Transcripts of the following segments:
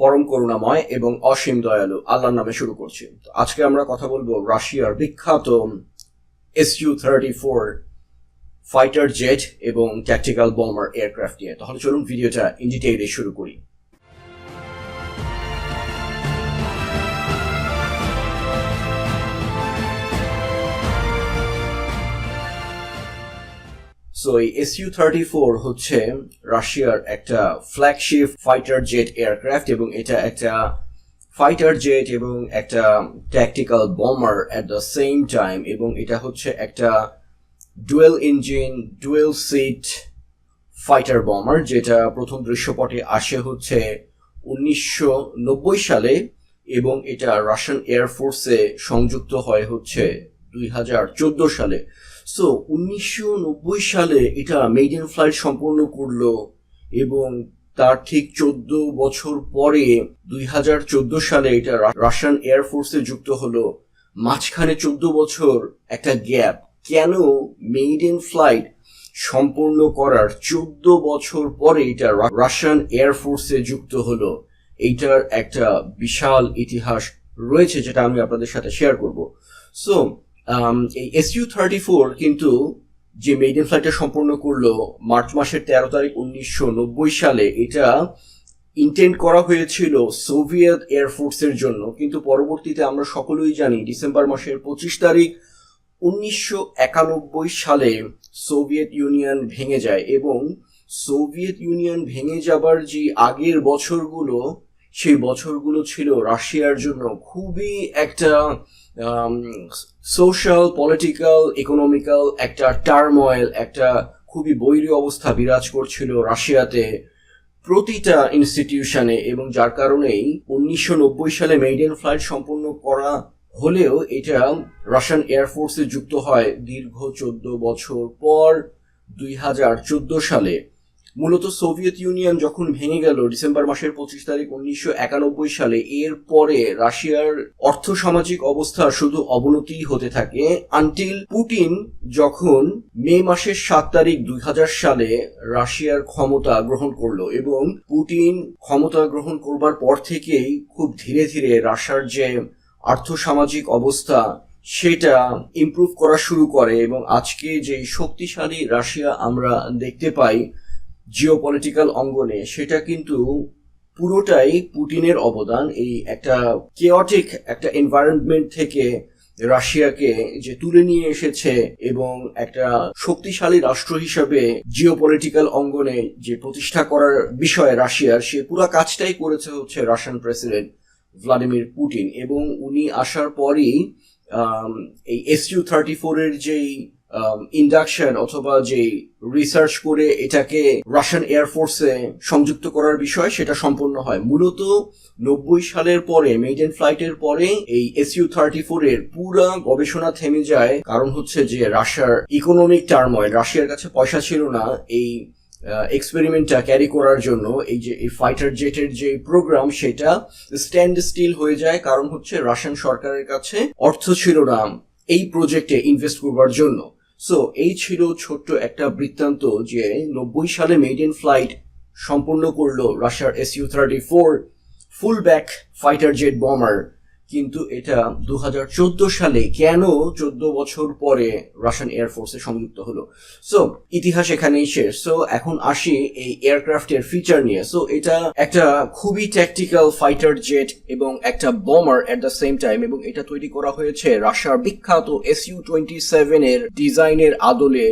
পরম করুণাময় এবং অসীম দয়ালু। আল্লাহর নামে শুরু করছি। তো আজকে আমরা কথা বলব রাশিয়ার বিখ্যাত S U thirty four fighter jet এবং ট্যাকটিক্যাল বোমার এয়ারক্রাফট নিয়ে। তাহলে চলুন ভিডিওটা ইন ডিটেইলে শুরু করি। সো এই এস ইউ থার্টি ফোর হচ্ছে রাশিয়ার একটা ফ্ল্যাগশিপ ফাইটার জেট এয়ারক্রাফট এবং এটা একটা ফাইটার জেট এবং একটা tactical bomber at the same time এবং এটা হচ্ছে একটা dual engine dual seat fighter bomber যেটা প্রথম দৃশ্যপটে আসে হচ্ছে উনিশশো নব্বই সালে এবং এটা রাশিয়ান এয়ারফোর্সে সংযুক্ত হয় হচ্ছে দুই হাজার চোদ্দ সালে। সো উনিশশো নব্বই সালে এটা মেইডেন ফ্লাইট সম্পন্ন করল এবং তার ঠিক চোদ্দ বছর পরে দুই হাজার চোদ্দ সালে এটা রাশিয়ান এয়ারফোর্সে যুক্ত হলো। মাঝখানে চোদ্দ বছর একটা গ্যাপ কেন মেইডেন ফ্লাইট সম্পূর্ণ করার চোদ্দ বছর পরে এটা রাশিয়ান এয়ারফোর্সে যুক্ত হলো? এইটার একটা বিশাল ইতিহাস রয়েছে যেটা আমি আপনাদের সাথে শেয়ার করব। সো এই এস থার্টি ফোর কিন্তু যে মেইডেন ফ্লাইটটা সম্পূর্ণ করল মার্চ মাসের তেরো তারিখ উনিশশো নব্বই সালে, এটা ইন্টেন্ড করা হয়েছিল সোভিয়েত এয়ারফোর্সের জন্য। কিন্তু পরবর্তীতে আমরা সকলেই জানি ডিসেম্বর মাসের পঁচিশ তারিখ উনিশশো একানব্বই সালে সোভিয়েত ইউনিয়ন ভেঙে যায় এবং সোভিয়েত ইউনিয়ন ভেঙে যাবার যে আগের বছরগুলো সেই বছরগুলো ছিল রাশিয়ার জন্য খুবই একটা সোশ্যাল পলিটিক্যাল ইকোনমিক্যাল একটা টার্ময়েল একটা খুবই বৈরী অবস্থা বিরাজ করছিল রাশিয়াতে প্রতিটা ইনস্টিটিউশনে এবং যার কারণেই উনিশশো নব্বই সালে মেইডেন ফ্লাইট সম্পন্ন করা হলেও এটা রাশিয়ান এয়ারফোর্সে যুক্ত হয় দীর্ঘ চোদ্দ বছর পর দুই হাজার চোদ্দ সালে। মূলত সোভিয়েত ইউনিয়ন যখন ভেঙে গেল ডিসেম্বর মাসের পঁচিশ তারিখ উনিশশো একানব্বই সালে, এর পরে রাশিয়ার অর্থ সামাজিক অবস্থার শুধু অবনতি হতে থাকে আনটিল পুটিন যখন মে মাসের সাত তারিখ দুই হাজার সালে রাশিয়ার ক্ষমতা গ্রহণ করল এবং পুটিন ক্ষমতা গ্রহণ করবার পর থেকেই খুব ধীরে ধীরে রাশিয়ার যে আর্থসামাজিক অবস্থা, সেটা ইমপ্রুভ করা শুরু করে এবং আজকে যে শক্তিশালী রাশিয়া আমরা দেখতে পাই জিও পলিটিক্যাল অঙ্গনে, সেটা কিন্তু পুরোটাই পুটিনের অবদান। এই একটা কেওটিক একটা এনভায়রনমেন্ট থেকে রাশিয়াকে যে তুলে নিয়ে এসেছে এবং একটা শক্তিশালী রাষ্ট্র হিসাবে জিও পলিটিক্যাল অঙ্গনে যে প্রতিষ্ঠা করার বিষয়ে রাশিয়ার, সে পুরো কাজটাই করেছে হচ্ছে রাশিয়ান প্রেসিডেন্ট ভ্লাদিমির পুটিন এবং উনি আসার পরই এই এস ইউ থার্টি ফোর এর যেই ইন্ডাকশন অথবা যে রিসার্চ করে এটাকে রাশিয়ান এয়ারফোর্সে সংযুক্ত করার বিষয়, সেটা সম্পন্ন হয়। মূলত নব্বই সালের পরে মেইডেন ফ্লাইটের পরে এই এস ইউ থার্টি ফোর এর পুরা গবেষণা থেমে যায়। কারণ হচ্ছে যে রাশিয়ার ইকোনমিক টার্ময়েল রাশিয়ার কাছে পয়সা ছিল না, এই এক্সপেরিমেন্টটা ক্যারি করার জন্য, এই যে, এই ফাইটার জেটের যে প্রোগ্রাম সেটা স্ট্যান্ড স্টিল হয়ে যায়। কারণ হচ্ছে রাশিয়ান সরকারের কাছে অর্থ ছিল না এই প্রজেক্টে ইনভেস্ট করবার জন্য। সো এই ছিল ছোট্ট একটা বৃত্তান্ত যে নব্বই সালে মেইডেন ফ্লাইট সম্পূর্ণ করল রাশিয়ার S U thirty four full back fighter jet bomber কিন্তু এটা দু হাজার চোদ্দ সালে কেন চোদ্দ বছর পরে রাশিয়ান এয়ারফোর্সে সংযুক্ত হলো? সো ইতিহাস এখানেই শেষ। সো এখন আসি এই এয়ারক্রাফটের ফিচার নিয়ে। সো এটা একটা খুবই ট্যাকটিক্যাল ফাইটার জেট এবং একটা bomber at the same time এবং এটা তৈরি করা হয়েছে রাশিয়ার বিখ্যাত এস ইউ টোয়েন্টি সেভেন এর ডিজাইনের আদলে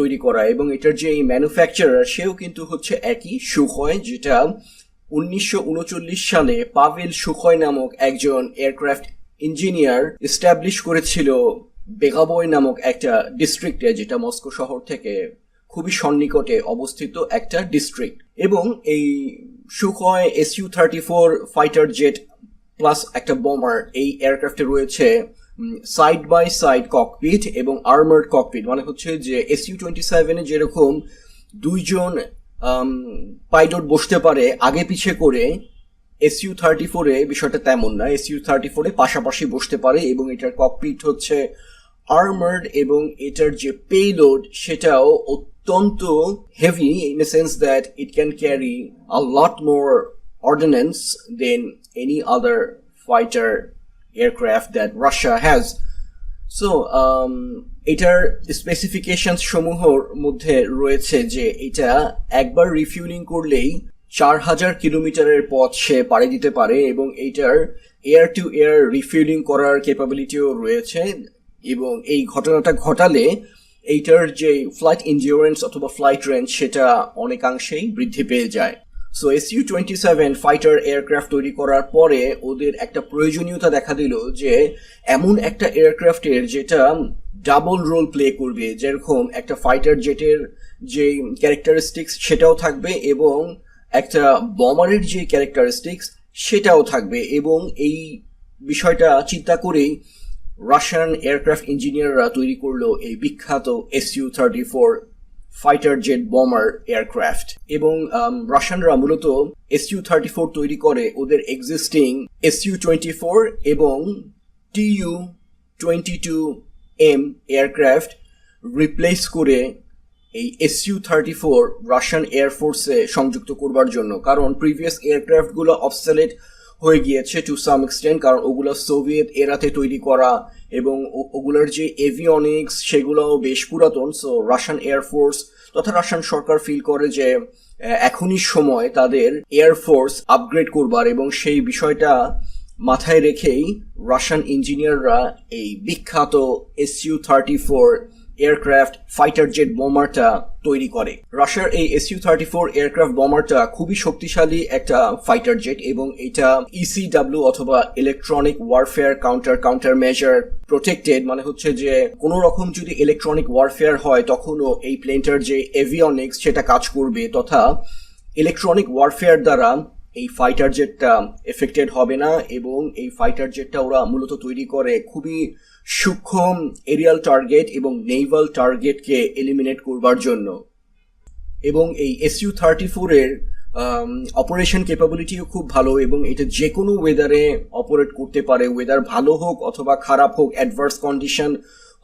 তৈরি করা। এবং এটার যে ম্যানুফ্যাকচারার সেও কিন্তু হচ্ছে একই সুখয়, যেটা উনিশশো উনচল্লিশ সালে পাভেল সুখয় নামক একজন এয়ারক্রাফট ইঞ্জিনিয়ার এস্টাবলিশ করেছিল বেগাবয় নামক একটা ডিস্ট্রিক্টে, যেটা মস্কো শহর থেকে খুবই সন্নিকটে অবস্থিত একটা ডিস্ট্রিক্ট। এবং এই Sukhoi S U thirty four fighter jet plus একটা বোমার এই এয়ারক্রাফটে রয়েছে সাইড বাই সাইড ককপিট এবং আর্মার্ড ককপিট মানে হচ্ছে যে এস ইউ টোয়েন্টি সেভেনে যেরকম দুইজন পাইলট বসতে পারে, আগে পিছে করে এস ইউ থার্টি ফোরে বিষয়টা তেমন না এস ইউ থার্টি ফোরে পাশাপাশি বসতে পারে এবং এটার ককপিট হচ্ছে আর্মার্ড এবং এটার যে পেলোড সেটাও অত্যন্ত heavy in a sense that it can carry a lot more ordnance than any other fighter aircraft that Russia has. So এটার স্পেসিফিকেশন সমূহর মধ্যে রয়েছে যে এটা একবার রিফিউলিং করলেই চার হাজার কিলোমিটারের পথ সে পাড়ি দিতে পারে এবং এইটার এয়ার টু এয়ার রিফিউলিং করার ক্যাপাবিলিটিও রয়েছে এবং এই ঘটনাটা ঘটালে এইটার যে ফ্লাইট ইন্ডিওরেন্স অথবা ফ্লাইট রেঞ্জ সেটা অনেকাংশেই বৃদ্ধি পেয়ে যায়। So S U twenty seven fighter aircraft তৈরি করার পরে ওদের একটা প্রয়োজনীয়তা দেখা দিল যে এমন একটা এয়ারক্রাফটের যেটা ডাবল রোল প্লে করবে, যেরকম একটা ফাইটার জেটের যে ক্যারেক্টারিস্টিক্স সেটাও থাকবে এবং একটা বমারের যে ক্যারেক্টারিস্টিক্স সেটাও থাকবে এবং এই বিষয়টা চিন্তা করেই রাশিয়ান এয়ারক্রাফট ইঞ্জিনিয়াররা তৈরি করল এই বিখ্যাত S U thirty four fighter jet bomber aircraft এবং রাশিয়ানরা মূলত এস ইউ থার্টি ফোর তৈরি করে ওদের existing S U twenty four এবং T U twenty two M aircraft replace করে এই S U thirty four Russian এয়ারফোর্সে সংযুক্ত করবার জন্য। কারণ প্রিভিয়াস এয়ারক্রাফটগুলো অবসেলেট হয়ে গিয়েছে টু সাম এক্সটেন্ট কারণ ওগুলো সোভিয়েত এরাতে তৈরি করা এবং ওগুলোর যে এভিয়নিক্স সেগুলোও বেশ পুরাতন। সো রাশিয়ান এয়ারফোর্স তথা রাশিয়ান সরকার ফিল করে যে এখনই সময় তাদের এয়ারফোর্স আপগ্রেড করবার এবং সেই বিষয়টা মাথায় রেখেই রাশিয়ান ইঞ্জিনিয়াররা এই বিখ্যাত S U thirty four aircraft fighter jet বোমারটা তৈরি করে। রাশিয়ার এই S U thirty four aircraft বোমারটা খুবই শক্তিশালী একটা ফাইটার জেট এবং এটা ইসিডাব্লিউ অথবা electronic warfare counter counter measure protected মানে হচ্ছে যে কোনো রকম যদি ইলেকট্রনিক ওয়ারফেয়ার হয় তখনও এই প্লেনটার যে এভিয়নিক্স সেটা কাজ করবে তথা ইলেকট্রনিক ওয়ারফেয়ার দ্বারা এই ফাইটার জেটটা এফেক্টেড হবে না এবং এই ফাইটার জেটটা ওরা মূলত তৈরি করে খুবই সূক্ষ্ম এরিয়াল টার্গেট এবং নেইভাল টার্গেটকে এলিমিনেট করবার জন্য। এবং এই এস ইউ থার্টি ফোরের অপারেশন ক্যাপাবিলিটিও খুব ভালো এবং এটা যে কোনো ওয়েদারে অপারেট করতে পারে ওয়েদার ভালো হোক অথবা খারাপ হোক অ্যাডভার্স কন্ডিশন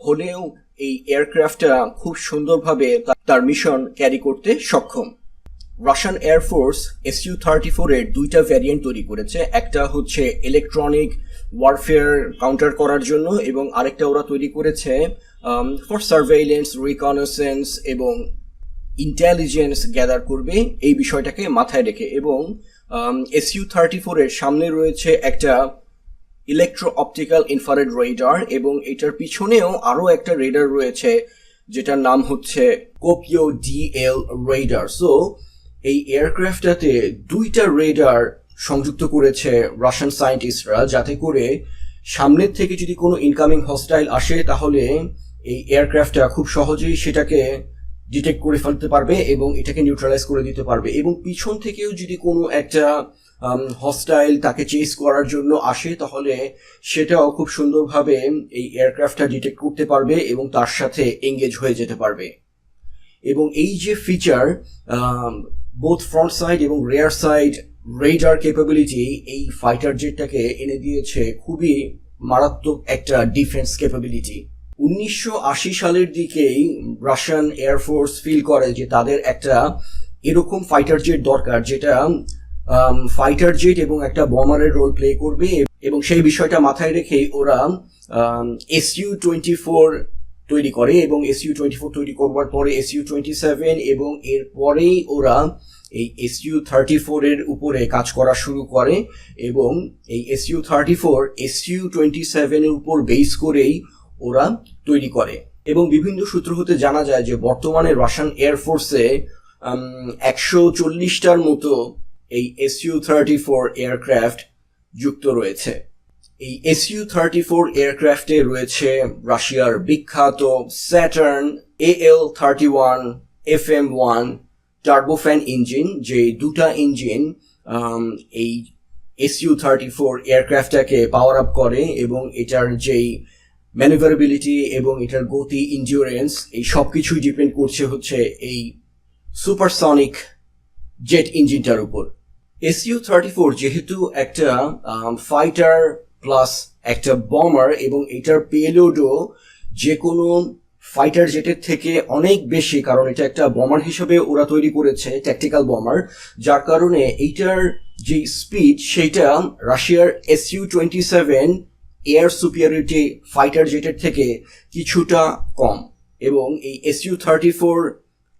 হলেও এই এয়ারক্রাফটটা খুব সুন্দরভাবে তার মিশন ক্যারি করতে সক্ষম। Russian air force S U thirty ফোরের দুইটা ভ্যারিয়েন্ট তৈরি করেছে। একটা হচ্ছে ইলেকট্রনিক ওয়ারফেয়ার কাউন্টার করার জন্য এবং আরেকটা ওরা তৈরি করেছে ফর সার্ভেইলেন্স রিকনেসেন্স এবং ইন্টেলিজেন্স গ্যাদার করবে এই বিষয়টাকে মাথায় রেখে এবং এস ইউ থার্টি ফোরের সামনে রয়েছে একটা ইলেকট্রো অপটিক্যাল ইনফারেড রেডার এবং এটার পিছনেও আরও একটা রেডার রয়েছে যেটার নাম হচ্ছে কোপিও ডিএল রেডার সো এই এয়ারক্রাফটটাতে দুইটা রেডার সংযুক্ত করেছে রাশিয়ান সায়েন্টিস্টরা যাতে করে সামনের থেকে যদি কোনো ইনকামিং হস্টাইল আসে, তাহলে এই এয়ারক্রাফটটা খুব সহজেই সেটাকে ডিটেক্ট করে ফেলতে পারবে এবং এটাকে নিউট্রালাইজ করে দিতে পারবে। এবং পিছন থেকেও যদি কোনো একটা হস্টাইল তাকে চেস করার জন্য আসে, তাহলে সেটাও খুব সুন্দরভাবে এই এয়ারক্রাফটটা ডিটেক্ট করতে পারবে এবং তার সাথে এঙ্গেজ হয়ে যেতে পারবে। এবং এই যে ফিচার বোথ ফ্রন্ট সাইড এবং রেয়ার সাইড রেডার ক্যাপাবিলিটি এই ফাইটার জেটটাকে এনে দিয়েছে খুবই মারাত্মক একটা ডিফেন্স ক্যাপাবিলিটি উনিশশো আশি সালের দিকেই রাশিয়ান এয়ারফোর্স ফিল করে যে তাদের একটা এরকম ফাইটার জেট দরকার যেটা ফাইটার জেট এবং একটা বমারের রোল প্লে করবে এবং সেই বিষয়টা মাথায় রেখেই ওরা এস ইউ টোয়েন্টি ফোর তৈরি করে এবং এস ইউ টোয়েন্টি ফোর তৈরি করবার পরে এস ইউ টোয়েন্টি সেভেন এবং এর পরেই ওরা এই এস ইউ থার্টি ফোর এর উপরে কাজ করা শুরু করে এবং এই S U thirty four S U twenty সেভেনের উপর বেস করেই ওরা তৈরি করে। এবং বিভিন্ন সূত্র হতে জানা যায় যে বর্তমানে রাশিয়ান এয়ারফোর্সে একশো চল্লিশটার মতো এই S U thirty four aircraft যুক্ত রয়েছে। এই এস ইউ থার্টি ফোর এয়ারক্রাফটে রয়েছে রাশিয়ার বিখ্যাত Saturn A L thirty one F M one turbofan engine যে দুটা ইঞ্জিন এই এস ইউ থার্টি ফোর এয়ারক্রাফটটাকে পাওয়ার আপ করে এবং এটার যেই ম্যানুভারেবিলিটি এবং এটার গতি ইন্ডিওরেন্স এই সব কিছুই ডিপেন্ড করছে হচ্ছে এই সুপারসনিক জেট ইঞ্জিনটার উপর। এস ইউ থার্টি ফোর যেহেতু একটা ফাইটার প্লাস একটা বমার এবং এটার পেলোডও যে কোনো ফাইটার জেটের থেকে অনেক বেশি, কারণ এটা একটা বমার হিসেবে ওরা তৈরি করেছে ট্যাকটিক্যাল বমার যার কারণে এইটার যে স্পিড সেইটা রাশিয়ার S U twenty seven air superiority fighter জেটের থেকে কিছুটা কম। এবং এই এস ইউ থার্টি ফোর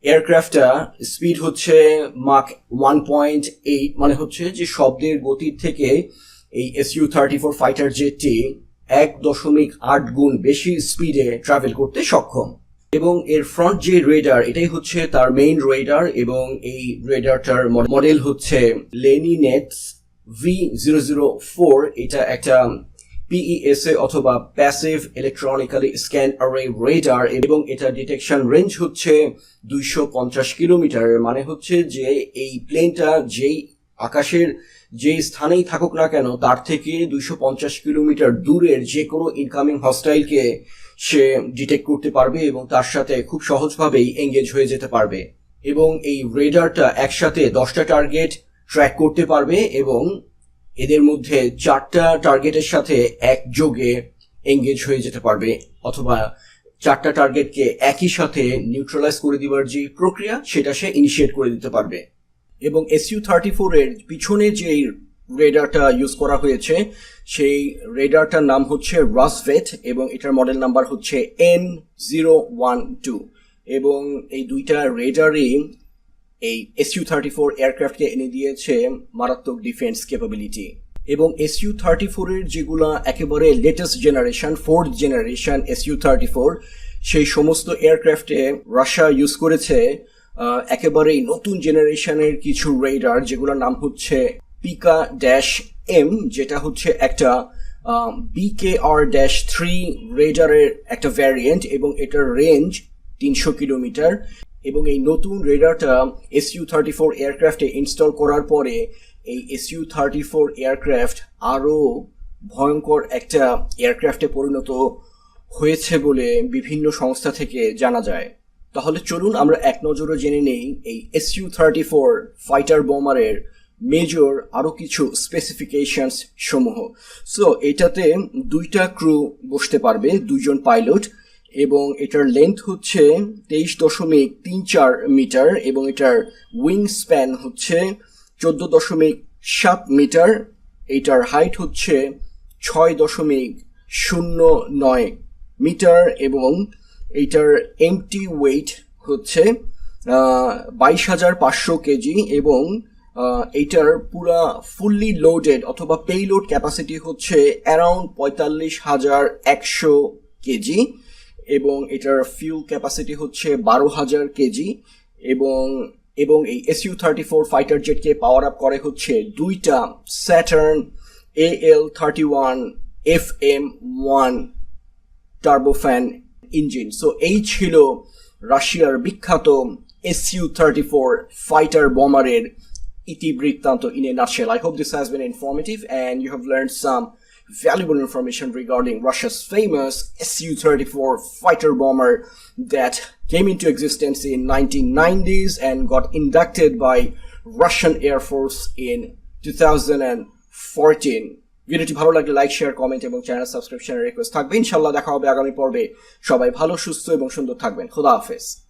এয়ারক্রাফটটা স্পিড হচ্ছে মাক ওয়ান পয়েন্ট এইট মানে হচ্ছে যে শব্দের গতির থেকে এই S U thirty four fighter জেটটি এক দশমিক আট গুণ বেশি স্পিডে ট্রাভেল করতে সক্ষম। এবং এর ফ্রন্ট যে রেডার এটাই হচ্ছে তার মেইন রেডার এবং এই রেডারটার মডেল হচ্ছে Leninets V zero zero four এটা একটা পিইএসএ অথবা passive electronically scan array radar এবং এটা ডিটেকশন রেঞ্জ হচ্ছে দুইশো পঞ্চাশ কিলোমিটার। মানে হচ্ছে যে এই প্লেনটা যেই আকাশের যে স্থানেই থাকুক না কেন, তার থেকে দুইশো পঞ্চাশ কিলোমিটার দূরের যে কোনো ইনকামিং হস্টাইলকে সে ডিটেক্ট করতে পারবে এবং তার সাথে খুব সহজভাবেই এঙ্গেজ হয়ে যেতে পারবে। এবং এই রেডারটা একসাথে দশটা টার্গেট ট্র্যাক করতে পারবে এবং এদের মধ্যে চারটা টার্গেটের সাথে একযোগে এঙ্গেজ হয়ে যেতে পারবে অথবা চারটা টার্গেটকে একই সাথে নিউট্রালাইজ করে দিবার যে প্রক্রিয়া, সেটা সে ইনিশিয়েট করে দিতে পারবে। এবং এস ইউ থার্টি ফোরের পিছনে যে রেডারটা ইউজ করা হয়েছে, সেই রেডারটার নাম হচ্ছে রাসভেট এবং এটার মডেল নাম্বার হচ্ছে এন জিরো ওয়ান টু এবং এই দুইটা রেডারই এই এস ইউ থার্টি ফোর এয়ারক্রাফটকে এনে দিয়েছে মারাত্মক ডিফেন্স ক্যাপাবিলিটি এবং এস ইউ থার্টি ফোরের যেগুলা একেবারে latest generation fourth generation S U thirty four সেই সমস্ত এয়ারক্রাফটে রাশিয়া ইউজ করেছে একেবারেই নতুন জেনারেশনের কিছু রেডার যেগুলোর নাম হচ্ছে পিকা ড্যাশ এম যেটা হচ্ছে একটা বিকে আর ড্যাশ থ্রি রেডারের একটা ভ্যারিয়েন্ট এবং এটার রেঞ্জ তিনশো কিলোমিটার। এবং এই নতুন রেডারটা এস ইউ থার্টি ফোর এয়ারক্রাফটে ইনস্টল করার পরে এই S U thirty four aircraft আরও ভয়ঙ্কর একটা এয়ারক্রাফটে পরিণত হয়েছে বলে বিভিন্ন সংস্থা থেকে জানা যায়। তাহলে চলুন আমরা এক নজরে জেনে নেই এই S U thirty four fighter বোমারের major আরও কিছু স্পেসিফিকেশনস সমূহ। সো এটাতে দুইটা ক্রু বসতে পারবে, দুইজন পাইলট এবং এটার লেন্থ হচ্ছে তেইশ দশমিক তিন চার মিটার, এবং এটার উইং স্প্যান হচ্ছে চোদ্দ দশমিক সাত মিটার, এটার হাইট হচ্ছে ছয় দশমিক শূন্য নয় মিটার, এবং এইটার এমটি ওয়েট হচ্ছে বাইশ হাজার পাঁচশো কেজি এবং এইটার পুরা ফুললি লোডেড অথবা পেইলোড ক্যাপাসিটি হচ্ছে অ্যারাউন্ড পঁয়তাল্লিশ হাজার একশো কেজি এবং এটার ফিউল ক্যাপাসিটি হচ্ছে বারো হাজার কেজি এবং এবং এই S U thirty four fighter জেটকে power up করে হচ্ছে দুইটা Saturn A L thirty one F M one turbofan engine so এই ছিল রাশিয়ার বিখ্যাত S U thirty four fighter বমারের ইতিবৃত্তান্ত in a nutshell. I hope this has been informative and you have learned some valuable information regarding Russia's famous Su-34 fighter bomber that came into existence in 1990s and got inducted by Russian Air Force in 2014. ভিডিওটি ভালো লাগলে like share comment এবং channel সাবস্ক্রিপশনের request থাকবে। ইনশাল্লাহ দেখা হবে আগামী পর্বে। সবাই ভালো, সুস্থ এবং সুন্দর থাকবেন। খোদা হাফেজ।